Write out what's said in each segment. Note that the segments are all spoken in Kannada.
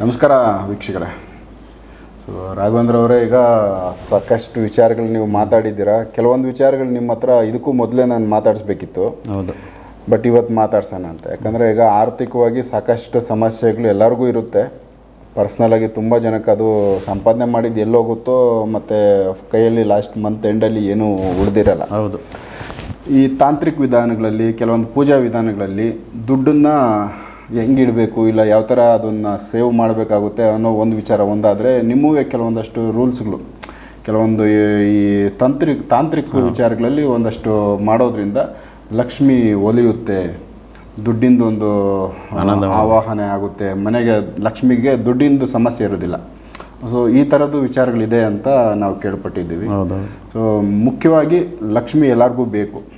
ನಮಸ್ಕಾರ ವೀಕ್ಷಕರೇ. ಸೊ ರಾಘವೇಂದ್ರ ಅವರೇ ಈಗ ಸಾಕಷ್ಟು ವಿಚಾರಗಳು ನೀವು ಮಾತಾಡಿದ್ದೀರಾ. ಕೆಲವೊಂದು ವಿಚಾರಗಳು ನಿಮ್ಮ ಹತ್ರ ಇದಕ್ಕೂ ಮೊದಲೇ ನಾನು ಮಾತಾಡಿಸ್ಬೇಕಿತ್ತು. ಹೌದು. ಬಟ್ ಇವತ್ತು ಮಾತಾಡ್ಸೋಣ ಅಂತ. ಯಾಕಂದರೆ ಈಗ ಆರ್ಥಿಕವಾಗಿ ಸಾಕಷ್ಟು ಸಮಸ್ಯೆಗಳು ಎಲ್ಲರಿಗೂ ಇರುತ್ತೆ. ಪರ್ಸ್ನಲಾಗಿ ತುಂಬ ಜನಕ್ಕೆ ಅದು ಸಂಪಾದನೆ ಮಾಡಿದ್ದು ಎಲ್ಲೋಗುತ್ತೋ ಮತ್ತು ಕೈಯಲ್ಲಿ ಲಾಸ್ಟ್ ಮಂತ್ ಎಂಡಲ್ಲಿ ಏನೂ ಉಳಿದಿರಲ್ಲ. ಹೌದು. ಈ ತಾಂತ್ರಿಕ ವಿಧಾನಗಳಲ್ಲಿ ಕೆಲವೊಂದು ಪೂಜಾ ವಿಧಾನಗಳಲ್ಲಿ ದುಡ್ಡನ್ನು ಹೆಂಗೆ ಇಡಬೇಕು ಇಲ್ಲ ಯಾವ ಥರ ಅದನ್ನು ಸೇವ್ ಮಾಡಬೇಕಾಗುತ್ತೆ ಅನ್ನೋ ಒಂದು ವಿಚಾರ ಒಂದಾದರೆ ನಿಮ್ಮವೇ ಕೆಲವೊಂದಷ್ಟು ರೂಲ್ಸ್ಗಳು. ಕೆಲವೊಂದು ಈ- ತಾಂತ್ರಿಕ ತಾಂತ್ರಿಕ ವಿಚಾರಗಳಲ್ಲಿ ಒಂದಷ್ಟು ಮಾಡೋದ್ರಿಂದ ಲಕ್ಷ್ಮಿ ಒಲಿಯುತ್ತೆ ದುಡ್ಡಿಂದ ಒಂದು ಆವಾಹನೆ ಆಗುತ್ತೆ ಮನೆಗೆ ಲಕ್ಷ್ಮಿಗೆ ದುಡ್ಡಿಂದು ಸಮಸ್ಯೆ ಇರೋದಿಲ್ಲ ಸೊ ಈ ಥರದ್ದು ವಿಚಾರಗಳಿದೆ ಅಂತ ನಾವು ಕೇಳ್ಪಟ್ಟಿದ್ದೀವಿ. ಸೊ ಮುಖ್ಯವಾಗಿ ಲಕ್ಷ್ಮಿ ಎಲ್ಲರಿಗೂ ಬೇಕು.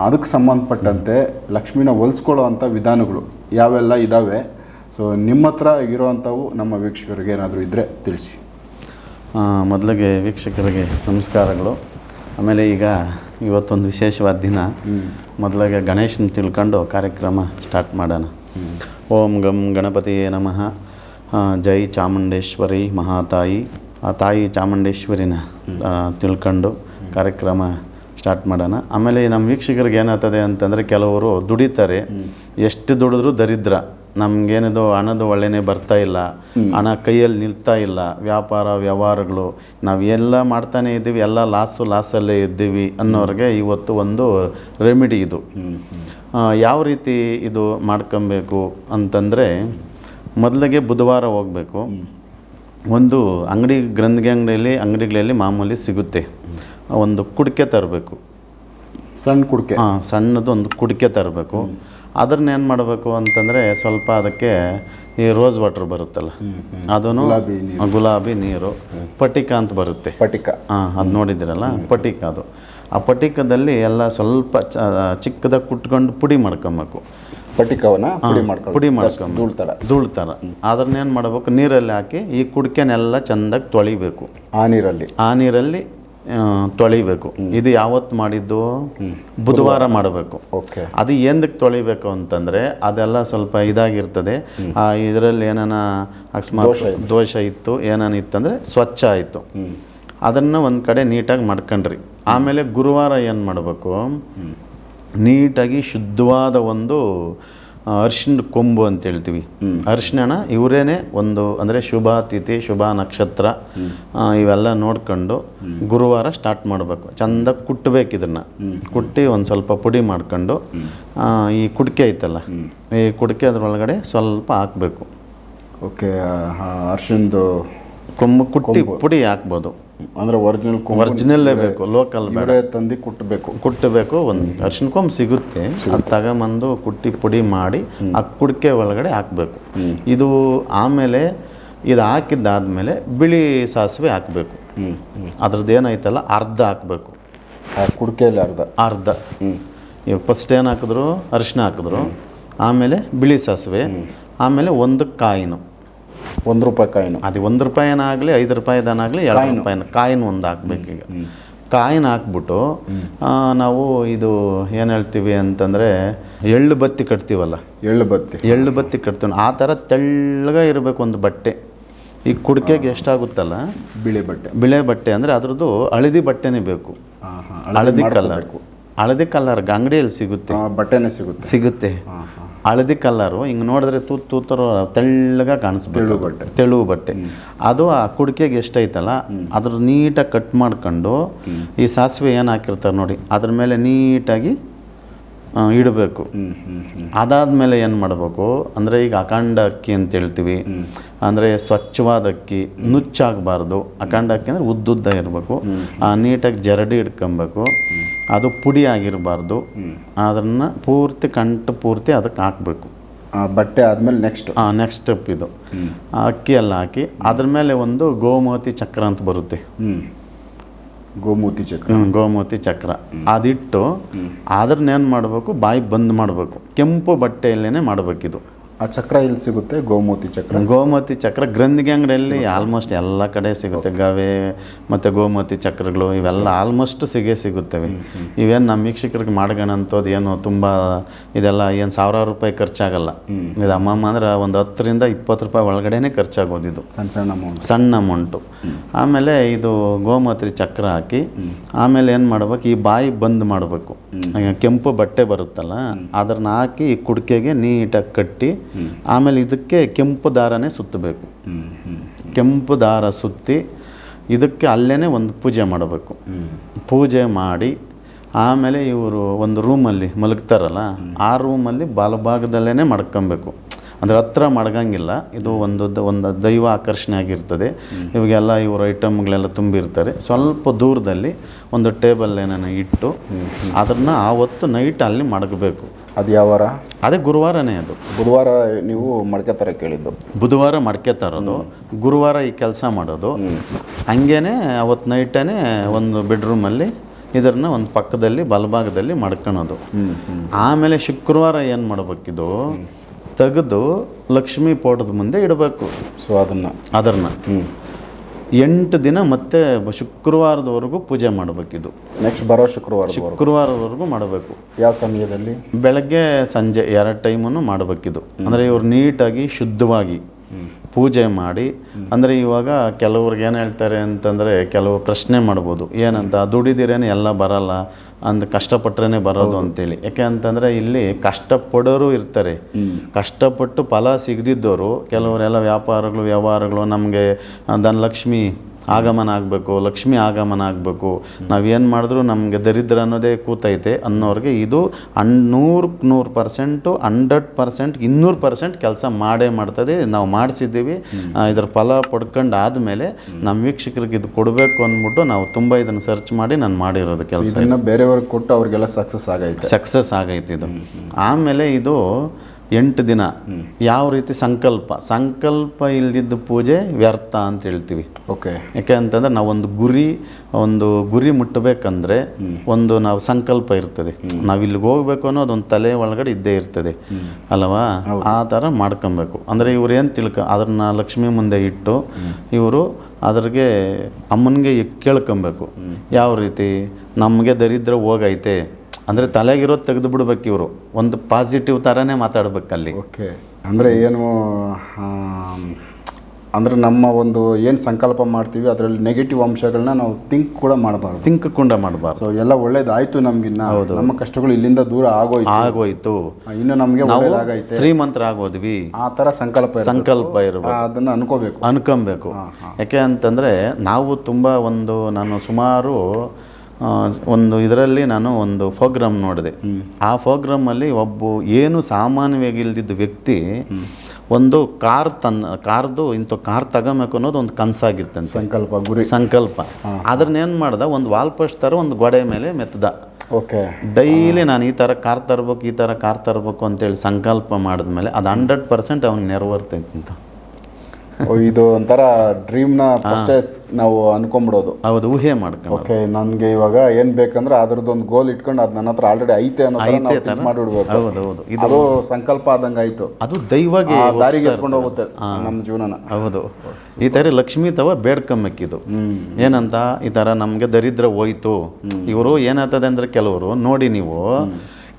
ಅದಕ್ಕೆ ಸಂಬಂಧಪಟ್ಟಂತೆ ಲಕ್ಷ್ಮಿನ ಹೊಲಿಸ್ಕೊಳ್ಳೋ ಅಂಥ ವಿಧಾನಗಳು ಯಾವೆಲ್ಲ ಇದ್ದಾವೆ ಸೊ ನಿಮ್ಮ ಹತ್ರ ಇರೋವಂಥವು ನಮ್ಮ ವೀಕ್ಷಕರಿಗೆ ಏನಾದರೂ ಇದ್ದರೆ ತಿಳಿಸಿ. ಮೊದಲಿಗೆ ವೀಕ್ಷಕರಿಗೆ ನಮಸ್ಕಾರಗಳು. ಆಮೇಲೆ ಈಗ ಇವತ್ತೊಂದು ವಿಶೇಷವಾದ ದಿನ. ಮೊದಲಿಗೆ ಗಣೇಶನ ತಿಳ್ಕೊಂಡು ಕಾರ್ಯಕ್ರಮ ಸ್ಟಾರ್ಟ್ ಮಾಡೋಣ. ಓಂ ಗಂ ಗಣಪತಿಯೇ ನಮಃ. ಜೈ ಚಾಮುಂಡೇಶ್ವರಿ ಮಹಾತಾಯಿ. ಆ ತಾಯಿ ಚಾಮುಂಡೇಶ್ವರಿನ ತಿಳ್ಕೊಂಡು ಕಾರ್ಯಕ್ರಮ ಸ್ಟಾರ್ಟ್ ಮಾಡೋಣ. ಆಮೇಲೆ ನಮ್ಮ ವೀಕ್ಷಕರಿಗೆ ಏನಾಗ್ತದೆ ಅಂತಂದರೆ ಕೆಲವರು ದುಡಿತಾರೆ. ಎಷ್ಟು ದುಡಿದ್ರೂ ದರಿದ್ರ. ನಮಗೇನಿದು ಹಣದ ಒಳ್ಳೆನೇ ಬರ್ತಾ ಇಲ್ಲ. ಹಣ ಕೈಯಲ್ಲಿ ನಿಲ್ತಾ ಇಲ್ಲ. ವ್ಯಾಪಾರ ವ್ಯವಹಾರಗಳು. ನಾವು ಎಲ್ಲ ಮಾಡ್ತಾನೆ ಇದ್ದೀವಿ. ಎಲ್ಲ ಲಾಸು ಲಾಸಲ್ಲೇ ಇದ್ದೀವಿ ಅನ್ನೋರಿಗೆ ಇವತ್ತು ಒಂದು ರೆಮಿಡಿ ಇದು. ಯಾವ ರೀತಿ ಇದು ಮಾಡ್ಕೊಬೇಕು ಅಂತಂದರೆ ಮೊದಲಿಗೆ ಬುಧವಾರ ಹೋಗಬೇಕು. ಒಂದು ಅಂಗಡಿ ಗ್ರಂಥಿ ಅಂಗಡಿಯಲ್ಲಿ ಅಂಗಡಿಗಳಲ್ಲಿ ಮಾಮೂಲಿ ಸಿಗುತ್ತೆ. ಒಂದು ಕುಡಿಕೆ ತರಬೇಕು. ಸಣ್ಣ ಕುಡಿಕೆ. ಹಾಂ ಸಣ್ಣದು ಒಂದು ಕುಡಿಕೆ ತರಬೇಕು. ಅದನ್ನ ಏನು ಮಾಡಬೇಕು ಅಂತಂದರೆ ಸ್ವಲ್ಪ ಅದಕ್ಕೆ ಈ ರೋಸ್ ವಾಟರ್ ಬರುತ್ತಲ್ಲ ಅದನ್ನು ಗುಲಾಬಿ ನೀರು. ಪಟಿಕ ಅಂತ ಬರುತ್ತೆ. ಪಟಿಕ. ಹಾಂ ಅದು ನೋಡಿದ್ದೀರಲ್ಲ? ಪಟಿಕ ಅದು. ಆ ಪಟಿಕದಲ್ಲಿ ಎಲ್ಲ ಸ್ವಲ್ಪ ಚ ಚಿಕ್ಕದಾಗಿ ಕುಟ್ಕೊಂಡು ಪುಡಿ ಮಾಡ್ಕೊಬೇಕು. ಪಟಿಕವನ್ನ ಪುಡಿ ಮಾಡ್ಕೊಳ್ಳಿ ಪುಡಿ ಥರ ಧೂಳ್ತಾರ ಅದನ್ನೇನು ಮಾಡಬೇಕು? ನೀರಲ್ಲಿ ಹಾಕಿ ಈ ಕುಡಿಕೆನೆಲ್ಲ ಚೆಂದಾಗಿ ತೊಳಿಬೇಕು. ಆ ನೀರಲ್ಲಿ. ಆ ನೀರಲ್ಲಿ ತೊಳಿಬೇಕು. ಇದು ಯಾವತ್ತು ಮಾಡಿದ್ದು? ಬುಧವಾರ ಮಾಡಬೇಕು. ಓಕೆ. ಅದು ಏನಕ್ಕೆ ತೊಳಿಬೇಕು ಅಂತಂದರೆ ಅದೆಲ್ಲ ಸ್ವಲ್ಪ ಇದಾಗಿರ್ತದೆ. ಆ ಇದರಲ್ಲಿ ಏನಾನ ಅಕಸ್ಮಾತ್ ದೋಷ ಇತ್ತು. ಏನಾನ ಇತ್ತಂದರೆ ಸ್ವಚ್ಛ ಆಯಿತು. ಅದನ್ನು ಒಂದು ಕಡೆ ನೀಟಾಗಿ ಮಾಡ್ಕೊಂಡ್ರಿ. ಆಮೇಲೆ ಗುರುವಾರ ಏನು ಮಾಡಬೇಕು? ನೀಟಾಗಿ ಶುದ್ಧವಾದ ಒಂದು ಆ, ಅರಿಶಿಣ ಕೊಂಬು ಅಂತ ಹೇಳ್ತೀವಿ. ಅರಿಶಿಣ ಇವರೇನೆ ಒಂದು ಅಂದರೆ ಶುಭ ತಿಥಿ ಶುಭ ನಕ್ಷತ್ರ ಇವೆಲ್ಲ ನೋಡ್ಕೊಂಡು ಗುರುವಾರ ಸ್ಟಾರ್ಟ್ ಮಾಡಬೇಕು. ಚೆಂದ ಕುಟ್ಟಬೇಕು ಇದನ್ನು. ಕುಟ್ಟಿ ಒಂದು ಸ್ವಲ್ಪ ಪುಡಿ ಮಾಡ್ಕೊಂಡು ಈ ಕುಡಿಕೆ ಐತಲ್ಲ ಈ ಕುಡಿಕೆ ಅದ್ರೊಳಗಡೆ ಸ್ವಲ್ಪ ಹಾಕಬೇಕು. ಓಕೆ ಅರ್ಶಿನದು ಕೊಂಬು ಕುಟ್ಟಿ ಪುಡಿ ಹಾಕ್ಬೋದು. ಅಂದರೆ ಒರಿಜಿನಲ್ ಒರಿಜಿನಲ್ಲೇ ಬೇಕು ಲೋಕಲ್ ಬೇಡ. ತಂದು ಕುಟ್ಟಬೇಕು ಕುಟ್ಟಬೇಕು ಒಂದು ಅರ್ಶಿನ ಕೊಂಬು ಸಿಗುತ್ತೆ ಅದು ತಗೊಂಬಂದು ಕುಟ್ಟಿ ಪುಡಿ ಮಾಡಿ ಆ ಕುಡಿಕೆ ಒಳಗಡೆ ಹಾಕಬೇಕು. ಇದು ಆಮೇಲೆ ಇದು ಹಾಕಿದ್ದಾದ್ಮೇಲೆ ಬಿಳಿ ಸಾಸಿವೆ ಹಾಕಬೇಕು. ಅದ್ರದ್ದು ಏನೈತಲ್ಲ ಅರ್ಧ ಹಾಕಬೇಕು. ಆ ಕುಡಿಕೆಯಲ್ಲಿ ಅರ್ಧ. ಅರ್ಧ. ಈಗ ಫಸ್ಟ್ ಏನು ಹಾಕಿದ್ರು? ಅರಿಶಿನ ಹಾಕಿದ್ರು. ಆಮೇಲೆ ಬಿಳಿ ಸಾಸಿವೆ. ಆಮೇಲೆ ಒಂದು ಕಾಯಿನು. ಒಂದು ರೂಪಾಯಿ ಕಾಯಿನ್. ಅದು ಒಂದು ರೂಪಾಯಿನಾಗಲಿ ಐದು ರೂಪಾಯಿದನಾಗಲಿ ಎರಡು ರೂಪಾಯಿನ ಕಾಯಿನ್ ಒಂದು ಹಾಕ್ಬೇಕು ಈಗ ಕಾಯಿನ್ ಹಾಕ್ಬಿಟ್ಟು ನಾವು ಇದು ಏನು ಹೇಳ್ತೀವಿ ಅಂತಂದರೆ ಎಳ್ಳು ಬತ್ತಿ ಕಟ್ತೀವಲ್ಲ? ಎಳ್ಳು ಬತ್ತಿ. ಎಳ್ಳು ಬತ್ತಿ ಕಟ್ತೀವಿ. ಆ ಥರ ತೆಳ್ಳಗೆ ಇರಬೇಕು ಒಂದು ಬಟ್ಟೆ. ಈ ಕುಡಿಕೆಗೆ ಎಷ್ಟಾಗುತ್ತಲ್ಲ? ಬಿಳಿ ಬಟ್ಟೆ. ಬಿಳೆ ಬಟ್ಟೆ ಅಂದರೆ ಅದ್ರದ್ದು ಹಳದಿ ಬಟ್ಟೆನೇ ಬೇಕು. ಹಳದಿ ಕಲರ್. ಹಳದಿ ಕಲರ್ ಅಂಗಡಿಯಲ್ಲಿ ಸಿಗುತ್ತೆ. ಬಟ್ಟೆನೇ ಸಿಗುತ್ತೆ. ಸಿಗುತ್ತೆ. ಹಳದಿ ಕಲ್ಲರು ಹಿಂಗೆ ನೋಡಿದ್ರೆ ತೂತ್ ತೂತರು ತೆಳ್ಳಗೆ ಕಾಣಿಸ್ಬೇಕು ಬಟ್ಟೆ. ತೆಳು ಬಟ್ಟೆ. ಅದು ಆ ಕುಡಿಕೆಗೆ ಎಷ್ಟೈತಲ್ಲ ಅದ್ರ ನೀಟಾಗಿ ಕಟ್ ಮಾಡ್ಕೊಂಡು ಈ ಸಾಸಿವೆ ಏನು ಹಾಕಿರ್ತಾರೆ ನೋಡಿ ಅದ್ರ ಮೇಲೆ ನೀಟಾಗಿ ಇಡಬೇಕು. ಅದಾದ್ಮೇಲೆ ಏನು ಮಾಡಬೇಕು? ಅಂದರೆ ಈಗ ಅಖಂಡ ಅಕ್ಕಿ ಅಂತ ಹೇಳ್ತೀವಿ. ಅಂದರೆ ಸ್ವಚ್ಛವಾದ ಅಕ್ಕಿ ನುಚ್ಚಾಗಬಾರ್ದು. ಅಖಂಡ ಅಕ್ಕಿ ಅಂದರೆ ಉದ್ದುದ್ದ ಇರಬೇಕು. ನೀಟಾಗಿ ಜರಡಿ ಇಟ್ಕೊಬೇಕು. ಅದು ಪುಡಿ ಆಗಿರಬಾರ್ದು. ಅದನ್ನು ಪೂರ್ತಿ ಕಂಟು ಪೂರ್ತಿ ಅದಕ್ಕೆ ಹಾಕಬೇಕು. ಆ ಬಟ್ಟೆ ಆದಮೇಲೆ ನೆಕ್ಸ್ಟ್ ಹಾಂ ನೆಕ್ಸ್ಟ್ ಸ್ಟೆಪ್ ಇದು. ಆ ಅಕ್ಕಿ ಎಲ್ಲ ಹಾಕಿ ಅದ್ರ ಮೇಲೆ ಒಂದು ಗೋಮತಿ ಚಕ್ರ ಅಂತ ಬರುತ್ತೆ. ಗೋಮೂತಿ ಚಕ್ರ. ಗೋಮೂತಿ ಚಕ್ರ. ಅದಿಟ್ಟು ಅದ್ರನ್ನ ಏನು ಮಾಡಬೇಕು? ಬಾಯಿ ಬಂದ್ ಮಾಡಬೇಕು. ಕೆಂಪು ಬಟ್ಟೆಯಲ್ಲೇ ಮಾಡಬೇಕಿದು. ಆ ಚಕ್ರ ಇಲ್ಲಿ ಸಿಗುತ್ತೆ? ಗೋಮೂತಿ ಚಕ್ರ? ಗೋಮತಿ ಚಕ್ರ ಗ್ರಂಥಿಗೆ ಅಂಗಡಿಯಲ್ಲಿ ಆಲ್ಮೋಸ್ಟ್ ಎಲ್ಲ ಕಡೆ ಸಿಗುತ್ತೆ. ಗವೆ ಮತ್ತು ಗೋಮತಿ ಚಕ್ರಗಳು ಇವೆಲ್ಲ ಆಲ್ಮೋಸ್ಟ್ ಸಿಗೇ ಸಿಗುತ್ತವೆ. ಇವೇನು ನಮ್ಮ ವೀಕ್ಷಕರಿಗೆ ಮಾಡ್ಗೋಣಂಥದ್ದು ಏನು ತುಂಬ ಇದೆಲ್ಲ ಏನು ಸಾವಿರಾರು ರೂಪಾಯಿ ಖರ್ಚಾಗಲ್ಲ. ಇದು ಅಮ್ಮಮ್ಮ ಅಂದ್ರೆ ಒಂದು ಹತ್ತರಿಂದ ಇಪ್ಪತ್ತು ರೂಪಾಯಿ ಒಳಗಡೆನೇ ಖರ್ಚಾಗೋದು ಇದು ಸಣ್ಣ ಸಣ್ಣ ಅಮೌಂಟ್ ಸಣ್ಣ ಅಮೌಂಟು ಆಮೇಲೆ ಇದು ಗೋಮೂತ್ರಿ ಚಕ್ರ ಹಾಕಿ ಆಮೇಲೆ ಏನು ಮಾಡ್ಬೇಕು? ಈ ಬಾಯಿ ಬಂದ್ ಮಾಡಬೇಕು. ಕೆಂಪು ಬಟ್ಟೆ ಬರುತ್ತಲ್ಲ ಅದನ್ನ ಹಾಕಿ ಈ ಕುಡಿಕೆಗೆ ನೀಟಾಗಿ ಕಟ್ಟಿ ಆಮೇಲೆ ಇದಕ್ಕೆ ಕೆಂಪು ದಾರನೇ ಸುತ್ತಬೇಕು. ಕೆಂಪು ದಾರ ಸುತ್ತಿ ಇದಕ್ಕೆ ಅಲ್ಲೇ ಒಂದು ಪೂಜೆ ಮಾಡಬೇಕು. ಪೂಜೆ ಮಾಡಿ ಆಮೇಲೆ ಇವರು ಒಂದು ರೂಮಲ್ಲಿ ಮಲಗ್ತಾರಲ್ಲ, ಆ ರೂಮಲ್ಲಿ ಬಲಭಾಗದಲ್ಲೇ ಮಡ್ಕೊಬೇಕು. ಅಂದರೆ ಹತ್ರ ಮಡಗಂಗಿಲ್ಲ, ಇದು ಒಂದು ಒಂದು ದೈವ ಆಕರ್ಷಣೆ ಆಗಿರ್ತದೆ. ಇವಾಗೆಲ್ಲ ಇವರು ಐಟಮ್ಗಳೆಲ್ಲ ತುಂಬಿರ್ತಾರೆ. ಸ್ವಲ್ಪ ದೂರದಲ್ಲಿ ಒಂದು ಟೇಬಲ್ ಏನನ್ನ ಇಟ್ಟು ಅದನ್ನು ಆವತ್ತು ನೈಟ್ ಅಲ್ಲಿ ಮಡಗಬೇಕು. ಅದು ಯಾವಾರ ಅದೇ ಗುರುವಾರನೇ ಅದು. ಬುಧವಾರ ನೀವು ಮಡಕೆ ತರ ಕೇಳಿದ್ದು. ಬುಧವಾರ ಮಡಕೆ ತರೋದು ಗುರುವಾರ ಈ ಕೆಲಸ ಮಾಡೋದು. ಹಂಗೇನೆ ಅವತ್ತು ನೈಟೇ ಒಂದು ಬೆಡ್ರೂಮಲ್ಲಿ ಇದನ್ನ ಒಂದು ಪಕ್ಕದಲ್ಲಿ ಬಲಭಾಗದಲ್ಲಿ ಮಡ್ಕೊಳೋದು ಆಮೇಲೆ ಶುಕ್ರವಾರ ಏನು ಮಾಡ್ಬೇಕಿದು? ತೆಗೆದು ಲಕ್ಷ್ಮೀ ಪೋಟದ ಮುಂದೆ ಇಡಬೇಕು. ಸೊ ಅದನ್ನು. ಅದನ್ನ. ಹ್ಞೂ ಎಂಟು ದಿನ ಮತ್ತೆ ಶುಕ್ರವಾರದವರೆಗೂ ಪೂಜೆ ಮಾಡಬೇಕಿದು. ನೆಕ್ಸ್ಟ್ ಬರೋ ಶುಕ್ರವಾರ ಶುಕ್ರವಾರದವರೆಗೂ ಮಾಡಬೇಕು. ಯಾವ ಸಮಯದಲ್ಲಿ? ಬೆಳಗ್ಗೆ ಸಂಜೆ ಎರಡು ಟೈಮನ್ನು ಮಾಡಬೇಕಿದು. ಅಂದರೆ ಇವರು ನೀಟಾಗಿ ಶುದ್ಧವಾಗಿ ಪೂಜೆ ಮಾಡಿ ಅಂದರೆ ಇವಾಗ ಕೆಲವ್ರಿಗೆ ಏನು ಹೇಳ್ತಾರೆ ಅಂತಂದರೆ ಕೆಲವು ಪ್ರಶ್ನೆ ಮಾಡ್ಬೋದು. ಏನಂತ? ದುಡಿದಿರೇನು ಎಲ್ಲ ಬರಲ್ಲ? ಅಂದ್ ಕಷ್ಟಪಟ್ರೇನೆ ಬರೋದು ಅಂತೇಳಿ. ಯಾಕೆ ಅಂತಂದರೆ ಇಲ್ಲಿ ಕಷ್ಟಪಡೋರು ಇರ್ತಾರೆ. ಕಷ್ಟಪಟ್ಟು ಫಲ ಸಿಗದಿದ್ದವರು ಕೆಲವರೆಲ್ಲ ವ್ಯಾಪಾರಗಳು ವ್ಯವಹಾರಗಳು ನಮಗೆ ಧನಲಕ್ಷ್ಮಿ ಆಗಮನ ಆಗಬೇಕು ಲಕ್ಷ್ಮಿ ಆಗಮನ ಆಗಬೇಕು. ನಾವೇನು ಮಾಡಿದ್ರು ನಮಗೆ ದರಿದ್ರ ಅನ್ನೋದೇ ಕೂತೈತೆ ಅನ್ನೋರಿಗೆ ಇದು ಅನ್ ನೂರಕ್ಕೆ ನೂರು ಪರ್ಸೆಂಟು ಹಂಡ್ರೆಡ್ ಪರ್ಸೆಂಟ್ ಇನ್ನೂರು ಪರ್ಸೆಂಟ್ ಕೆಲಸ ಮಾಡೇ ಮಾಡ್ತದೆ. ನಾವು ಮಾಡಿಸಿದ್ದೀವಿ. ಇದರ ಫಲ ಪಡ್ಕೊಂಡು ಆದಮೇಲೆ ನಮ್ಮ ವೀಕ್ಷಕರಿಗೆ ಇದು ಕೊಡಬೇಕು ಅಂದ್ಬಿಟ್ಟು ನಾವು ತುಂಬ ಇದನ್ನು ಸರ್ಚ್ ಮಾಡಿ ನಾನು ಮಾಡಿರೋದು ಕೆಲಸ ಬೇರೆಯವ್ರಿಗೆ ಕೊಟ್ಟು ಅವ್ರಿಗೆಲ್ಲ ಸಕ್ಸಸ್ ಆಗೈತೆ. ಸಕ್ಸಸ್ ಆಗೈತೆ ಇದು. ಆಮೇಲೆ ಇದು ಎಂಟು ದಿನ. ಯಾವ ರೀತಿ ಸಂಕಲ್ಪ? ಸಂಕಲ್ಪ ಇಲ್ದಿದ್ದ ಪೂಜೆ ವ್ಯರ್ಥ ಅಂತ ಹೇಳ್ತೀವಿ. ಓಕೆ. ಯಾಕೆ ಅಂತಂದ್ರೆ ನಾವು ಒಂದು ಗುರಿ ಒಂದು ಗುರಿ ಮುಟ್ಟಬೇಕಂದ್ರೆ ಒಂದು ನಾವು ಸಂಕಲ್ಪ ಇರ್ತದೆ. ನಾವು ಇಲ್ಲಿಗೆ ಹೋಗ್ಬೇಕು ಅನ್ನೋದು ಒಂದು ತಲೆ ಒಳಗಡೆ ಇದ್ದೇ ಇರ್ತದೆ. ಅಲ್ವಾ? ಆ ಥರ ಮಾಡ್ಕೊಬೇಕು. ಅಂದರೆ ಇವ್ರು ಏನು ತಿಳ್ಕ ಅದನ್ನ ಲಕ್ಷ್ಮಿ ಮುಂದೆ ಇಟ್ಟು ಇವರು ಅದ್ರಿಗೆ ಅಮ್ಮನಿಗೆ ಕೇಳ್ಕೊಬೇಕು. ಯಾವ ರೀತಿ? ನಮಗೆ ದರಿದ್ರ ಹೋಗೈತೆ. ಅಂದರೆ ತಲೆಗಿರೋದು ತೆಗೆದು ಬಿಡ್ಬೇಕು ಇವರು. ಒಂದು ಪಾಸಿಟಿವ್ ಥರನೇ ಮಾತಾಡ್ಬೇಕಲ್ಲಿ ಓಕೆ ಅಂದರೆ ಏನು ಅಂದ್ರೆ ನಮ್ಮ ಒಂದು ಏನು ಸಂಕಲ್ಪ ಮಾಡ್ತೀವಿ ಅದರಲ್ಲಿ ನೆಗೆಟಿವ್ ಅಂಶಗಳನ್ನ ನಾವು ಥಿಂಕ್ ಕೂಡ ಮಾಡಬಾರ್ದು. ತಿಂಕ್ ಕೂಡ ಮಾಡಬಾರ್ದು. ಸೊ ಎಲ್ಲ ಒಳ್ಳೇದಾಯ್ತು ನಮ್ಗಿನ್ನ. ನಮ್ಮ ಕಷ್ಟಗಳು ಇಲ್ಲಿಂದ ದೂರ ಆಗೋಯ್ತು. ಆಗೋಯ್ತು. ಇನ್ನು ನಮಗೆ ಒಳ್ಳೇದಾಗೈತೆ. ಶ್ರೀಮಂತರಾಗೋದ್ವಿ. ಆ ಥರ ಸಂಕಲ್ಪ ಸಂಕಲ್ಪ ಇರಬೇಕು. ಅದನ್ನು ಅನ್ಕೋಬೇಕು. ಅನ್ಕೊಬೇಕು. ಯಾಕೆ ಅಂತಂದರೆ ನಾವು ತುಂಬ ಒಂದು ನಾನು ಸುಮಾರು ಒಂದು ಇದರಲ್ಲಿ ನಾನು ಒಂದು ಫೋಗ್ರಾಮ್ ನೋಡಿದೆ. ಆ ಫೋಗ್ರಾಮಲ್ಲಿ ಒಬ್ಬ ಏನು ಸಾಮಾನ್ಯವಾಗಿ ಇಲ್ದಿದ್ದ ವ್ಯಕ್ತಿ ಒಂದು ಕಾರ್ ತನ್ನ ಕಾರ್ದು ಇಂಥ ಕಾರ್ ತಗೋಬೇಕು ಅನ್ನೋದು ಒಂದು ಕನಸಾಗಿತ್ತಂತೆ. ಸಂಕಲ್ಪ ಗುರಿ. ಸಂಕಲ್ಪ. ಏನು ಮಾಡ್ದ? ಒಂದು ವಾಲ್ ಪಸ್ಟ್ ಥರ ಒಂದು ಗೋಡೆ ಮೇಲೆ ಮೆತ್ತದ ಓಕೆ. ಡೈಲಿ ನಾನು ಈ ಥರ ಕಾರ್ ತರಬೇಕು ಈ ಥರ ಕಾರ್ ತರಬೇಕು ಅಂತೇಳಿ ಸಂಕಲ್ಪ ಮಾಡಿದ್ಮೇಲೆ ಅದು ಹಂಡ್ರೆಡ್ ಪರ್ಸೆಂಟ್ ಅವ್ನಿಗೆ ನೆರವೇರ್ತೈತೆ ಅಂತ. ಇದು ಒಂಥರ ಡ್ರೀಮ್ನ ಅಷ್ಟೇ ನಾವು ಅನ್ಕೊಂಬಿಡೋದು. ಹೌದು ಊಹೆ ಮಾಡ್ಕೊಂಡು ಓಕೆ ನನಗೆ ಇವಾಗ ಏನು ಬೇಕಂದ್ರೆ ಅದ್ರದ್ದು ಒಂದು ಗೋಲ್ ಇಟ್ಕೊಂಡು ಅದು ನನ್ನ ಹತ್ರ ಆಲ್ರೆಡಿ ಐತೆ ಅನ್ನೋ ಮಾಡಿಬಿಡ್ಬೇಕು. ಹೌದು ಹೌದು. ಇದು ಸಂಕಲ್ಪ ಆದಂಗೆ ಆಯ್ತು. ಅದು ದೈವಾಗಿ ದಾರಿಗೆ ಎತ್ಕೊಂಡು ಹೋಗುತ್ತೆ ನಮ್ಮ ಜೀವನನ. ಹೌದು. ಈ ಥರ ಲಕ್ಷ್ಮೀ ತವ ಬೇಡ್ಕಮ್ಮಕ್ಕಿದು ಏನಂತ? ಈ ಥರ ನಮಗೆ ದರಿದ್ರ ಹೋಯ್ತು. ಇವರು ಏನಾಗ್ತದೆ ಅಂದರೆ ಕೆಲವರು ನೋಡಿ ನೀವು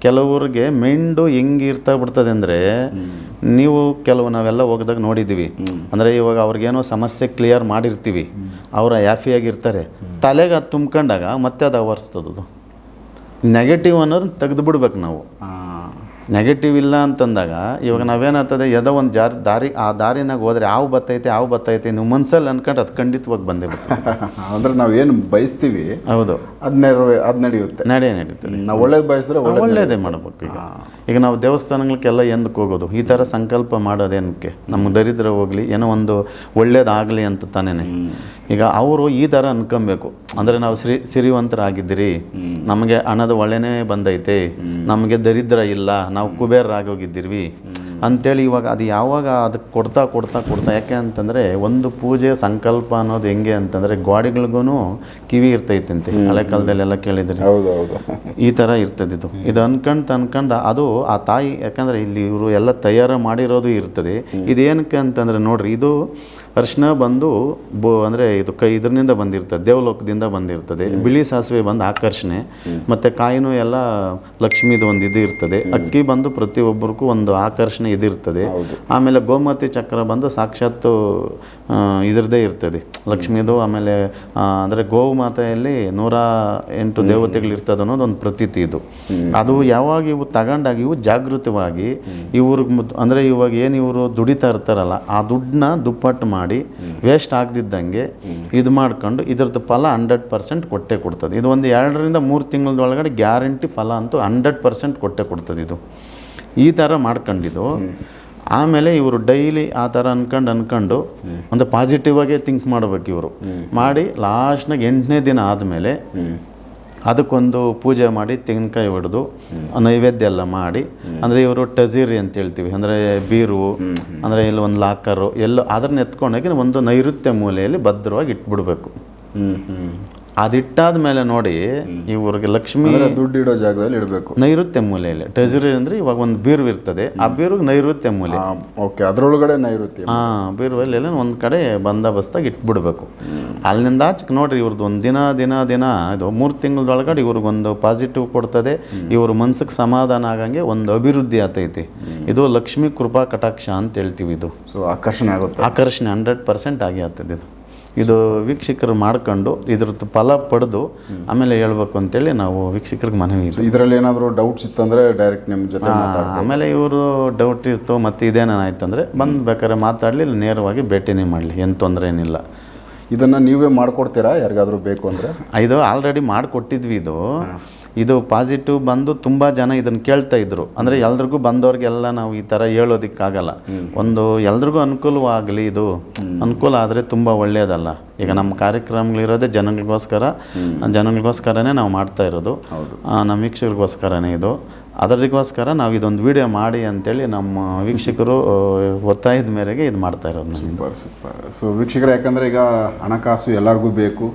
ಕೆಲವ್ರಿಗೆ ಮೆಂಡು ಹೆಂಗೆ ಇರ್ತಾ ಬಿಡ್ತದೆ ಅಂದರೆ ನೀವು ಕೆಲವು ನಾವೆಲ್ಲ ಹೋಗಿದಾಗ ನೋಡಿದ್ದೀವಿ. ಅಂದರೆ ಇವಾಗ ಅವ್ರಿಗೇನೋ ಸಮಸ್ಯೆ ಕ್ಲಿಯರ್ ಮಾಡಿರ್ತೀವಿ. ಅವರ ಹ್ಯಾಪಿಯಾಗಿರ್ತಾರೆ ತಲೆಗೆ ಅದು ತುಂಬ್ಕೊಂಡಾಗ ಮತ್ತೆ ಅದು ಅವರ್ಸ್ತದದು ನೆಗೆಟಿವ್ ಅನ್ನೋದು ತೆಗೆದು ಬಿಡ್ಬೇಕು ನಾವು. ನೆಗೆಟಿವ್ ಇಲ್ಲ ಅಂತಂದಾಗ ಇವಾಗ ನಾವೇನಾಗ್ತದೆ ಯಾವುದೋ ಒಂದು ಜಾರಿ ದಾರಿ ಆ ದಾರಿನಾಗ ಹೋದ್ರೆ ಯಾವ ಬತ್ತೈತೆ ಯಾವ ಬತ್ತೈತೆ ನೀವು ಮನಸ್ಸಲ್ಲಿ ಅನ್ಕೊಂಡು ಅದು ಖಂಡಿತವಾಗಿ ಬಂದೇ ಬರ್ತದೆ ಅಂದ್ರೆ ಏನು ಬಯಸ್ತೀವಿ ಹೌದು. ಅದು ನೆರವೇ ಅದು ನಡೆಯುತ್ತೆ. ನಡೆ ನಡೀತದೆ. ನಾವು ಒಳ್ಳೇದು ಬಯಸಿದ್ರೆ ಒಳ್ಳೆ ಒಳ್ಳೇದೇ ಮಾಡಬೇಕು ಈಗ. ಈಗ ನಾವು ದೇವಸ್ಥಾನಗಳಿಗೆಲ್ಲ ಎಂದಕ್ಕೆ ಹೋಗೋದು? ಈ ಥರ ಸಂಕಲ್ಪ ಮಾಡೋದೇನಕ್ಕೆ? ನಮ್ಮ ದರಿದ್ರ ಹೋಗಲಿ ಏನೋ ಒಂದು ಒಳ್ಳೇದಾಗಲಿ ಅಂತ ತಾನೇ ಈಗ ಅವರು ಈ ಥರ ಅನ್ಕೊಬೇಕು. ಅಂದರೆ ನಾವು ಶ್ರೀ ಸಿರಿವಂತರಾಗಿದ್ದೀರಿ ನಮಗೆ ಹಣದ ಒಳ್ಳೆನೇ ಬಂದೈತೆ ನಮಗೆ ದರಿದ್ರ ಇಲ್ಲ ನಾವು ಕುಬೇರರಾಗೋಗಿದ್ದೀವಿ ಅಂತೇಳಿ ಇವಾಗ ಅದು ಯಾವಾಗ ಅದಕ್ಕೆ ಕೊಡ್ತಾ ಕೊಡ್ತಾ ಕೊಡ್ತಾ ಯಾಕೆ ಅಂತಂದರೆ ಒಂದು ಪೂಜೆ ಸಂಕಲ್ಪ ಅನ್ನೋದು ಹೆಂಗೆ ಅಂತಂದರೆ ಗಾಡಿಗಳಿಗೂ ಕಿವಿ ಇರ್ತೈತಂತೆ. ಹಳೆ ಕಾಲದಲ್ಲೆಲ್ಲ ಕೇಳಿದ್ರಿ. ಹೌದು ಹೌದು. ಈ ಥರ ಇರ್ತದಿದ್ದು ಇದು ಇದು ಅನ್ಕಂಡು ಅನ್ಕಂಡು ಅದು ಆ ತಾಯಿ ಯಾಕಂದರೆ ಇಲ್ಲಿ ಇವರು ಎಲ್ಲ ತಯಾರು ಮಾಡಿರೋದು ಇರ್ತದೆ. ಇದೇನಕ್ಕೆ ಅಂತಂದರೆ ನೋಡ್ರಿ ಇದು ಅರಿಶಿನ ಬಂದು ಬೋ ಅಂದರೆ ಇದು ಕೈ ಇದರಿಂದ ಬಂದಿರ್ತದೆ ದೇವಲೋಕದಿಂದ ಬಂದಿರ್ತದೆ. ಬಿಳಿ ಸಾಸಿವೆ ಬಂದು ಆಕರ್ಷಣೆ. ಮತ್ತು ಕಾಯಿನೂ ಎಲ್ಲ ಲಕ್ಷ್ಮೀದು ಒಂದು ಇದು ಇರ್ತದೆ ಅಕ್ಕಿ ಬಂದು ಪ್ರತಿಯೊಬ್ಬರಿಗೂ ಒಂದು ಆಕರ್ಷಣೆ ಇದಿರ್ತದೆ. ಆಮೇಲೆ ಗೋಮತಿ ಚಕ್ರ ಬಂದು ಸಾಕ್ಷಾತ್ ಇದರದೇ ಇರ್ತದೆ. ಲಕ್ಷ್ಮೀದು ಆಮೇಲೆ ಅಂದರೆ ಗೋಮಾತೆಯಲ್ಲಿ ಮಾತೆಯಲ್ಲಿ ನೂರ ಎಂಟು ದೇವತೆಗಳು ಇರ್ತದೆ ಅನ್ನೋದು ಒಂದು ಪ್ರತೀತಿ ಇದು. ಅದು ಯಾವಾಗ ಇವು ತಗೊಂಡಾಗ ಇವು ಜಾಗೃತವಾಗಿ ಇವ್ರ ಅಂದರೆ ಇವಾಗ ಏನು ಇವರು ದುಡಿತಾ ಇರ್ತಾರಲ್ಲ ಆ ದುಡ್ಡನ್ನ ದುಪ್ಪಟ್ಟು ಮಾಡಿ ವೇಸ್ಟ್ ಆಗದಿದ್ದಂಗೆ ಇದು ಮಾಡ್ಕೊಂಡು ಇದ್ರದ್ದು ಫಲ ಹಂಡ್ರೆಡ್ ಪರ್ಸೆಂಟ್ ಕೊಟ್ಟೆ ಕೊಡ್ತದೆ. ಇದು ಒಂದು ಎರಡರಿಂದ ಮೂರು ತಿಂಗಳದೊಳಗಡೆ ಗ್ಯಾರಂಟಿ ಫಲ ಅಂತೂ ಹಂಡ್ರೆಡ್ ಪರ್ಸೆಂಟ್ ಕೊಟ್ಟೆ ಕೊಡ್ತದೆ ಇದು. ಈ ಥರ ಮಾಡ್ಕೊಂಡಿದ್ದು. ಆಮೇಲೆ ಇವರು ಡೈಲಿ ಆ ಥರ ಅನ್ಕೊಂಡು ಅನ್ಕೊಂಡು ಒಂದು ಪಾಸಿಟಿವ್ ಆಗಿ ಥಿಂಕ್ ಮಾಡ್ಬೇಕು ಇವರು. ಮಾಡಿ ಲಾಸ್ಟ್ನಾಗ ಎಂಟನೇ ದಿನ ಆದಮೇಲೆ ಅದಕ್ಕೊಂದು ಪೂಜೆ ಮಾಡಿ ತೆಂಗಿನಕಾಯಿ ಹೊಡೆದು ನೈವೇದ್ಯ ಎಲ್ಲ ಮಾಡಿ. ಅಂದರೆ ಇವರು ಟಜೀರಿ ಅಂತ ಹೇಳ್ತೀವಿ. ಅಂದರೆ ಬೀರು, ಅಂದರೆ ಇಲ್ಲಿ ಒಂದು ಲಾಕರು, ಎಲ್ಲೋ ಅದನ್ನ ಎತ್ಕೊಂಡೋಗಿ ಒಂದು ನೈಋತ್ಯ ಮೂಲೆಯಲ್ಲಿ ಭದ್ರವಾಗಿ ಇಟ್ಬಿಡ್ಬೇಕು. ಅದಿಟ್ಟಾದ ಮೇಲೆ ನೋಡಿ ಇವ್ರಿಗೆ ಲಕ್ಷ್ಮಿ ದುಡ್ಡು ಇಡೋ ಜಾಗದಲ್ಲಿ ಇಡಬೇಕು. ನೈಋತ್ಯ ಮೂಲೆಯಲ್ಲಿ. ಟ್ರೆಜರಿ ಅಂದ್ರೆ ಇವಾಗ ಒಂದು ಬೀರು ಇರ್ತದೆ. ಆ ಬೀರುಗೆ ನೈಋತ್ಯ ಮೂಲೆ. ಓಕೆ ಅದರೊಳಗಡೆ ನೈಋತ್ಯ ಹಾಂ ಬೀರುವಲ್ಲೆಲ್ಲ ಒಂದು ಕಡೆ ಬಂದೋಬಸ್ತಾಗಿ ಇಟ್ಬಿಡ್ಬೇಕು. ಅಲ್ಲಿಂದ ಆಚೆಗೆ ನೋಡ್ರಿ ಇವ್ರದ್ದು ಒಂದು ದಿನ ದಿನ ದಿನ ಇದು ಮೂರು ತಿಂಗಳದೊಳಗಡೆ ಇವ್ರಿಗೊಂದು ಪಾಸಿಟಿವ್ ಕೊಡ್ತದೆ. ಇವ್ರ ಮನ್ಸಿಗೆ ಸಮಾಧಾನ ಆಗಂಗೆ ಒಂದು ಅಭಿವೃದ್ಧಿ ಆತೈತಿ. ಇದು ಲಕ್ಷ್ಮಿ ಕೃಪಾ ಕಟಾಕ್ಷ ಅಂತ ಹೇಳ್ತೀವಿ ಇದು. ಸೊ ಆಕರ್ಷಣೆ ಆಗುತ್ತೆ. ಆಕರ್ಷಣೆ ಹಂಡ್ರೆಡ್ ಪರ್ಸೆಂಟ್ ಆಗಿ ಆಗ್ತದೆ ಇದು. ಇದು ವೀಕ್ಷಕರು ಮಾಡ್ಕೊಂಡು ಇದ್ರದ್ದು ಫಲ ಪಡೆದು ಆಮೇಲೆ ಹೇಳ್ಬೇಕು ಅಂತೇಳಿ ನಾವು ವೀಕ್ಷಕರಿಗೆ ಮನವಿ ಇದು ಇದರಲ್ಲಿ ಏನಾದರೂ ಡೌಟ್ಸ್ ಇತ್ತಂದರೆ ಡೈರೆಕ್ಟ್ ನಿಮ್ಮ ಜೊತೆ ಆಮೇಲೆ ಇವರು ಡೌಟ್ ಇತ್ತು ಮತ್ತು ಇದೇನಾಯ್ತು ಅಂದರೆ ಬಂದು ಬೇಕಾದ್ರೆ ಮಾತಾಡಲಿ ಇಲ್ಲಿ ನೇರವಾಗಿ ಭೇಟಿನೇ ಮಾಡಲಿ ಏನು ತೊಂದರೆ ಏನಿಲ್ಲ. ಇದನ್ನು ನೀವೇ ಮಾಡಿಕೊಡ್ತೀರಾ? ಯಾರಿಗಾದರೂ ಬೇಕು ಅಂದರೆ? ಇದು ಆಲ್ರೆಡಿ ಮಾಡಿಕೊಟ್ಟಿದ್ವಿ ಇದು. ಇದು ಪಾಸಿಟಿವ್ ಬಂದು ತುಂಬ ಜನ ಇದನ್ನು ಕೇಳ್ತಾ ಇದ್ರು. ಅಂದರೆ ಎಲ್ರಿಗೂ ಬಂದವ್ರಿಗೆಲ್ಲ ನಾವು ಈ ಥರ ಹೇಳೋದಕ್ಕಾಗಲ್ಲ. ಒಂದು ಎಲ್ರಿಗೂ ಅನುಕೂಲವಾಗಲಿ ಇದು. ಅನುಕೂಲ ಆದರೆ ತುಂಬ ಒಳ್ಳೆಯದಲ್ಲ ಈಗ ನಮ್ಮ ಕಾರ್ಯಕ್ರಮಗಳಿರೋದೇ ಜನಗಳಿಗೋಸ್ಕರ. ಜನಗಳಿಗೋಸ್ಕರನೇ ನಾವು ಮಾಡ್ತಾ ಇರೋದು. ನಮ್ಮ ವೀಕ್ಷಕರಿಗೋಸ್ಕರನೇ ಇದು. ಅದರಿಗೋಸ್ಕರ ನಾವು ಇದೊಂದು ವಿಡಿಯೋ ಮಾಡಿ ಅಂತೇಳಿ ನಮ್ಮ ವೀಕ್ಷಕರು ಒತ್ತಾಯದ ಮೇರೆಗೆ ಇದು ಮಾಡ್ತಾ ಇರೋದು ಸೂಪರ್ ಸೂಪರ್. ಸೊ ವೀಕ್ಷಕರು ಯಾಕಂದರೆ ಈಗ ಹಣಕಾಸು ಎಲ್ಲರಿಗೂ ಬೇಕು.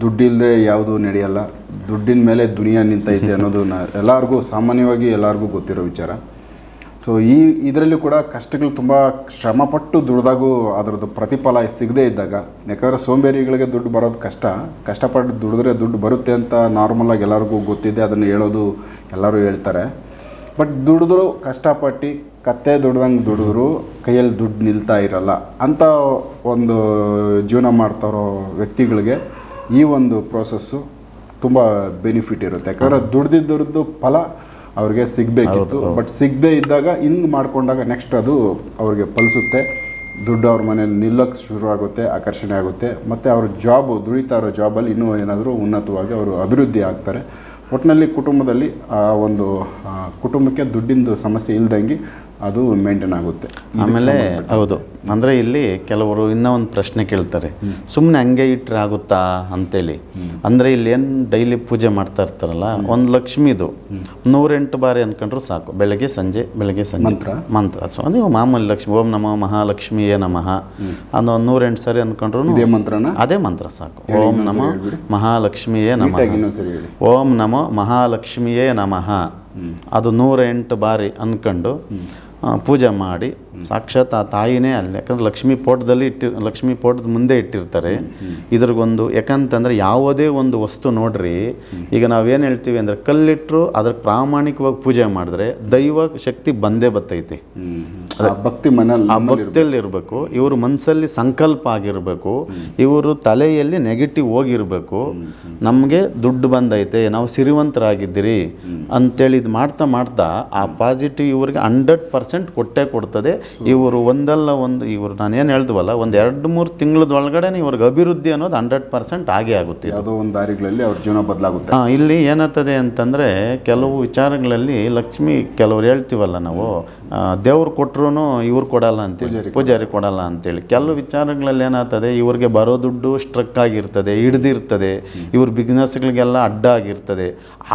ದುಡ್ಡಿಲ್ಲದೆ ಯಾವುದು ನಡೆಯಲ್ಲ. ದುಡ್ಡಿನ ಮೇಲೆ ದುನಿಯಾ ನಿಂತೈತೆ ಅನ್ನೋದು ನ ಎಲ್ಲರಿಗೂ ಸಾಮಾನ್ಯವಾಗಿ ಎಲ್ಲರಿಗೂ ಗೊತ್ತಿರೋ ವಿಚಾರ. ಸೊ ಈ ಇದರಲ್ಲಿ ಕೂಡ ಕಷ್ಟಗಳು ತುಂಬ ಶ್ರಮಪಟ್ಟು ದುಡ್ದಾಗೂ ಅದರದ್ದು ಪ್ರತಿಫಲ ಸಿಗದೇ ಇದ್ದಾಗ ಯಾಕಂದರೆ ಸೋಂಬೇರಿಗಳಿಗೆ ದುಡ್ಡು ಬರೋದು ಕಷ್ಟ. ಕಷ್ಟಪಟ್ಟು ದುಡಿದ್ರೆ ದುಡ್ಡು ಬರುತ್ತೆ ಅಂತ ನಾರ್ಮಲಾಗಿ ಎಲ್ಲರಿಗೂ ಗೊತ್ತಿದೆ ಅದನ್ನು ಹೇಳೋದು ಎಲ್ಲರೂ ಹೇಳ್ತಾರೆ. ಬಟ್ ದುಡಿದ್ರು ಕಷ್ಟಪಟ್ಟು ಕತ್ತೆ ದುಡ್ದಂಗೆ ದುಡಿದ್ರು ಕೈಯಲ್ಲಿ ದುಡ್ಡು ನಿಲ್ತಾ ಇರಲ್ಲ ಅಂತ ಒಂದು ಜೀವನ ಮಾಡ್ತಾರೋ ವ್ಯಕ್ತಿಗಳಿಗೆ ಈ ಒಂದು ಪ್ರೋಸೆಸ್ಸು ತುಂಬ ಬೆನಿಫಿಟ್ ಇರುತ್ತೆ. ಯಾಕಂದರೆ ದುಡ್ದಿದ್ದರದ್ದು ಫಲ ಅವ್ರಿಗೆ ಸಿಗಬೇಕಿತ್ತು. ಬಟ್ ಸಿಗದೇ ಇದ್ದಾಗ ಹಿಂಗೆ ಮಾಡ್ಕೊಂಡಾಗ ನೆಕ್ಸ್ಟ್ ಅದು ಅವ್ರಿಗೆ ಫಲಿಸುತ್ತೆ. ದುಡ್ಡು ಅವ್ರ ಮನೇಲಿ ನಿಲ್ಲಕ್ಕೆ ಶುರು ಆಗುತ್ತೆ ಆಕರ್ಷಣೆ ಆಗುತ್ತೆ. ಮತ್ತು ಅವ್ರ ಜಾಬು ದುಡಿತಾ ಇರೋ ಜಾಬಲ್ಲಿ ಇನ್ನೂ ಏನಾದರೂ ಉನ್ನತವಾಗಿ ಅವರು ಅಭಿವೃದ್ಧಿ ಆಗ್ತಾರೆ. ಒಟ್ಟಿನಲ್ಲಿ ಕುಟುಂಬದಲ್ಲಿ ಆ ಒಂದು ಕುಟುಂಬಕ್ಕೆ ದುಡ್ಡಿಂದು ಸಮಸ್ಯೆ ಇಲ್ದಂಗೆ ಅದು ಮೇಂಟೈನ್ ಆಗುತ್ತೆ. ಆಮೇಲೆ ಹೌದು. ಅಂದರೆ ಇಲ್ಲಿ ಕೆಲವರು ಇನ್ನೂ ಒಂದು ಪ್ರಶ್ನೆ ಕೇಳ್ತಾರೆ. ಸುಮ್ಮನೆ ಹಂಗೆ ಇಟ್ಟರೆ ಆಗುತ್ತಾ ಅಂತೇಳಿ. ಅಂದರೆ ಇಲ್ಲಿ ಏನು ಡೈಲಿ ಪೂಜೆ ಮಾಡ್ತಾ ಇರ್ತಾರಲ್ಲ ಒಂದು ಲಕ್ಷ್ಮಿದು ನೂರೆಂಟು ಬಾರಿ ಅಂದ್ಕೊಂಡ್ರು ಸಾಕು. ಬೆಳಗ್ಗೆ ಸಂಜೆ ಬೆಳಗ್ಗೆ ಸಂಜೆ. ಮಂತ್ರ? ಮಂತ್ರ. ಸೊ ನೀವು ಮಾಮೂಲಿ ಲಕ್ಷ್ಮಿ ಓಂ ನಮಃ ಮಹಾಲಕ್ಷ್ಮಿಯೇ ನಮಃ ಅನ್ನೋ ಒಂದು ನೂರೆಂಟು ಸಾರಿ ಅಂದ್ಕೊಂಡ್ರು ಇದೇ ಮಂತ್ರನ? ಅದೇ ಮಂತ್ರ ಸಾಕು. ಓಂ ನಮೋ ಮಹಾಲಕ್ಷ್ಮಿಯೇ ನಮಃ. ಓಂ ನಮೋ ಮಹಾಲಕ್ಷ್ಮಿಯೇ ನಮಃ. ಅದು ನೂರ ಎಂಟು ಬಾರಿ ಅನ್ಕೊಂಡು ಆ, ಪೂಜೆ ಮಾಡಿ ಸಾಕ್ಷಾತ್ ಆ ತಾಯಿನೇ ಅಲ್ಲಿ. ಯಾಕಂದ್ರೆ ಲಕ್ಷ್ಮೀ ಪೋಟದಲ್ಲಿ ಇಟ್ಟಿ ಲಕ್ಷ್ಮೀ ಪೋಟದ ಮುಂದೆ ಇಟ್ಟಿರ್ತಾರೆ. ಇದ್ರಗೊಂದು ಯಾಕಂತಂದ್ರೆ ಯಾವುದೇ ಒಂದು ವಸ್ತು ನೋಡ್ರಿ ಈಗ ನಾವೇನು ಹೇಳ್ತೀವಿ ಅಂದರೆ ಕಲ್ಲಿಟ್ಟರು ಅದ್ರ ಪ್ರಾಮಾಣಿಕವಾಗಿ ಪೂಜೆ ಮಾಡಿದ್ರೆ ದೈವ ಶಕ್ತಿ ಬಂದೇ ಬತ್ತೈತಿ ಭಕ್ತಿ ಮನಲ್ಲಿ ಆ ಭಕ್ತಿಯಲ್ಲಿ ಇರಬೇಕು. ಇವರು ಮನಸ್ಸಲ್ಲಿ ಸಂಕಲ್ಪ ಆಗಿರಬೇಕು. ಇವರು ತಲೆಯಲ್ಲಿ ನೆಗೆಟಿವ್ ಹೋಗಿರಬೇಕು. ನಮಗೆ ದುಡ್ಡು ಬಂದೈತೆ ನಾವು ಸಿರಿವಂತರಾಗಿದ್ದೀರಿ ಅಂತೇಳಿ ಇದು ಮಾಡ್ತಾ ಮಾಡ್ತಾ ಆ ಪಾಸಿಟಿವ್ ಇವ್ರಿಗೆ ಹಂಡ್ರೆಡ್ ಪರ್ಸೆಂಟ್ ಕೊಟ್ಟೇ ಕೊಡ್ತದೆ. ಇವರು ಒಂದಲ್ಲ ಒಂದು ಇವರು ನಾನು ಏನು ಹೇಳ್ತೀವಲ್ಲ ಒಂದು ಎರಡು ಮೂರು ತಿಂಗಳದೊಳಗಡೆ ಇವ್ರಿಗೆ ಅಭಿವೃದ್ಧಿ ಅನ್ನೋದು ಹಂಡ್ರೆಡ್ ಪರ್ಸೆಂಟ್ ಆಗೇ ಆಗುತ್ತೆ ಇದು. ಯಾವುದೋ ಒಂದು ದಾರಿಗಳಲ್ಲಿ ಅವ್ರ ಜೀವನ ಬದಲಾಗುತ್ತೆ ಹಾ ಇಲ್ಲಿ ಏನಾಗ್ತದೆ ಅಂತಂದರೆ ಕೆಲವು ವಿಚಾರಗಳಲ್ಲಿ ಲಕ್ಷ್ಮಿ ಕೆಲವ್ರು ಹೇಳ್ತೀವಲ್ಲ ನಾವು ದೇವ್ರು ಕೊಟ್ಟರು ಇವ್ರು ಕೊಡಲ್ಲ ಅಂತೇಳಿ ಪೂಜಾರಿ ಕೊಡಲ್ಲ. ಅಂತೇಳಿ. ಕೆಲವು ವಿಚಾರಗಳಲ್ಲಿ ಏನಾಗ್ತದೆ ಇವ್ರಿಗೆ ಬರೋ ದುಡ್ಡು ಸ್ಟ್ರಕ್ ಆಗಿರ್ತದೆ ಹಿಡ್ದಿರ್ತದೆ ಇವ್ರ ಬಿಸ್ನೆಸ್ಗಳಿಗೆಲ್ಲ ಅಡ್ಡ ಆಗಿರ್ತದೆ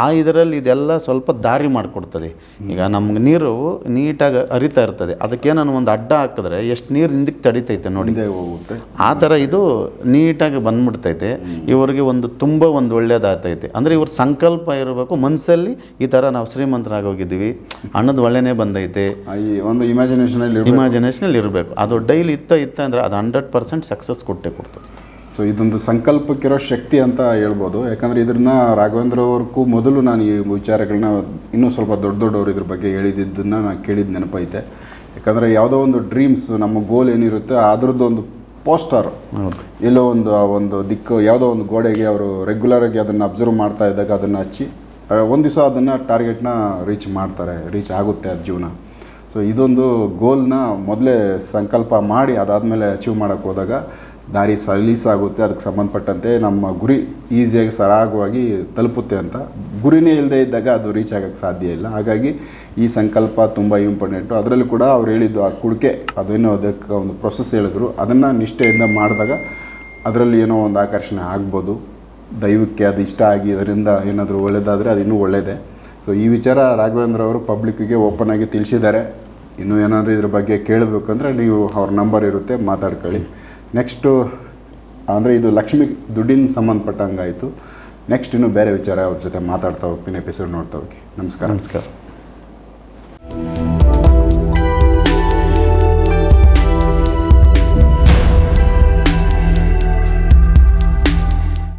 ಆ ಇದರಲ್ಲಿ ಇದೆಲ್ಲ ಸ್ವಲ್ಪ ದಾರಿ ಮಾಡಿಕೊಡ್ತದೆ. ಈಗ ನಮ್ಗೆ ನೀರು ನೀಟಾಗಿ ಹರಿತಾ ಇರ್ತದೆ. ಅದಕ್ಕೇನೋ ಒಂದು ಅಡ್ಡ ಹಾಕಿದ್ರೆ ಎಷ್ಟು ನೀರು ಹಿಂದಕ್ಕೆ ತಡಿತೈತೆ ನೋಡಿ. ಆ ಥರ ಇದು ನೀಟಾಗಿ ಬಂದ್ಬಿಡ್ತೈತೆ. ಇವರಿಗೆ ಒಂದು ತುಂಬ ಒಂದು ಒಳ್ಳೇದಾಗ್ತೈತೆ. ಅಂದರೆ ಇವ್ರ ಸಂಕಲ್ಪ ಇರಬೇಕು ಮನಸ್ಸಲ್ಲಿ ಈ ಥರ ನಾವು ಶ್ರೀಮಂತರಾಗಿ ಹೋಗಿದ್ದೀವಿ ಹಣದ ಒಳ್ಳೆನೇ ಬಂದೈತೆ ಈ ಒಂದು ಇಮ್ಯಾಜಿನೇಷನಲ್ಲಿ ಇಮ್ಯಾಜಿನೇಷನಲ್ಲಿ ಇರಬೇಕು. ಅದು ಡೈಲಿ ಇತ್ತ ಇತ್ತ ಅಂದ್ರೆ ಅದು ಹಂಡ್ರೆಡ್ ಪರ್ಸೆಂಟ್ ಸಕ್ಸಸ್ ಕೊಟ್ಟೆ ಕೊಡ್ತದೆ. ಸೊ ಇದೊಂದು ಸಂಕಲ್ಪಕ್ಕಿರೋ ಶಕ್ತಿ ಅಂತ ಹೇಳ್ಬೋದು. ಯಾಕಂದರೆ ಇದನ್ನ ರಾಘವೇಂದ್ರ ಅವ್ರಿಗೂ ಮೊದಲು ನಾನು ಈ ವಿಚಾರಗಳನ್ನ ಇನ್ನೂ ಸ್ವಲ್ಪ ದೊಡ್ಡ ದೊಡ್ಡವ್ರು ಇದ್ರ ಬಗ್ಗೆ ಹೇಳಿದ್ದನ್ನು ನಾನು ಕೇಳಿದ ನೆನಪೈತೆ. ಯಾಕಂದರೆ ಯಾವುದೋ ಒಂದು ಡ್ರೀಮ್ಸ್ ನಮ್ಮ ಗೋಲ್ ಏನಿರುತ್ತೆ ಅದ್ರದ್ದು ಒಂದು ಪೋಸ್ಟರ್ ಎಲ್ಲೋ ಒಂದು ಆ ಒಂದು ದಿಕ್ಕು ಯಾವುದೋ ಒಂದು ಗೋಡೆಗೆ ಅವರು ರೆಗ್ಯುಲರಾಗಿ ಅದನ್ನು ಅಬ್ಸರ್ವ್ ಮಾಡ್ತಾ ಇದ್ದಾಗ ಅದನ್ನು ಹಚ್ಚಿ ಒಂದು ದಿವಸ ಅದನ್ನು ಟಾರ್ಗೆಟ್ನ ರೀಚ್ ಮಾಡ್ತಾರೆ ರೀಚ್ ಆಗುತ್ತೆ ಅದು ಜೀವನ. ಸೊ ಇದೊಂದು ಗೋಲ್ನ ಮೊದಲೇ ಸಂಕಲ್ಪ ಮಾಡಿ ಅದಾದಮೇಲೆ ಅಚೀವ್ ಮಾಡೋಕ್ಕೆ ಹೋದಾಗ ದಾರಿ ಸಲೀಸಾಗುತ್ತೆ ಅದಕ್ಕೆ ಸಂಬಂಧಪಟ್ಟಂತೆ ನಮ್ಮ ಗುರಿ ಈಸಿಯಾಗಿ ಸರಾಗವಾಗಿ ತಲುಪುತ್ತೆ ಅಂತ. ಗುರಿನೇ ಇಲ್ಲದೆ ಇದ್ದಾಗ ಅದು ರೀಚ್ ಆಗೋಕ್ಕೆ ಸಾಧ್ಯ ಇಲ್ಲ. ಹಾಗಾಗಿ ಈ ಸಂಕಲ್ಪ ತುಂಬ ಇಂಪಾರ್ಟೆಂಟು ಅದರಲ್ಲೂ ಕೂಡ ಅವ್ರು ಹೇಳಿದ್ದು ಆ ಕುಡಿಕೆ ಅದೇನೋ ಅದಕ್ಕೆ ಒಂದು ಪ್ರೊಸೆಸ್ ಹೇಳಿದ್ರು. ಅದನ್ನು ನಿಷ್ಠೆಯಿಂದ ಮಾಡಿದಾಗ ಅದರಲ್ಲಿ ಏನೋ ಒಂದು ಆಕರ್ಷಣೆ ಆಗ್ಬೋದು. ದೈವಕ್ಕೆ ಅದು ಇಷ್ಟ ಆಗಿ ಅದರಿಂದ ಏನಾದರೂ ಒಳ್ಳೆಯದಾದರೆ ಅದು ಇನ್ನೂ ಒಳ್ಳೆಯದೇ ಸೊ ಈ ವಿಚಾರ ರಾಘವೇಂದ್ರ ಅವರು ಪಬ್ಲಿಕ್ಕಿಗೆ ಓಪನ್ ಆಗಿ ತಿಳಿಸಿದ್ದಾರೆ. ಇನ್ನೂ ಏನಾದರೂ ಇದ್ರ ಬಗ್ಗೆ ಕೇಳಬೇಕಂದ್ರೆ ನೀವು ಅವ್ರ ನಂಬರ್ ಇರುತ್ತೆ, ಮಾತಾಡ್ಕೊಳ್ಳಿ. ನೆಕ್ಸ್ಟು ಅಂದರೆ ಇದು ಲಕ್ಷ್ಮಿ ದುಡ್ಡಿನ ಸಂಬಂಧಪಟ್ಟಂಗಾಯಿತು. ನೆಕ್ಸ್ಟ್ ಇನ್ನೂ ಬೇರೆ ವಿಚಾರ ಅವ್ರ ಜೊತೆ ಮಾತಾಡ್ತಾ ಹೋಗ್ತೀನಿ ಎಪಿಸೋಡ್ ನೋಡ್ತಾ ಹೋಗಿ. ನಮಸ್ಕಾರ. ನಮಸ್ಕಾರ.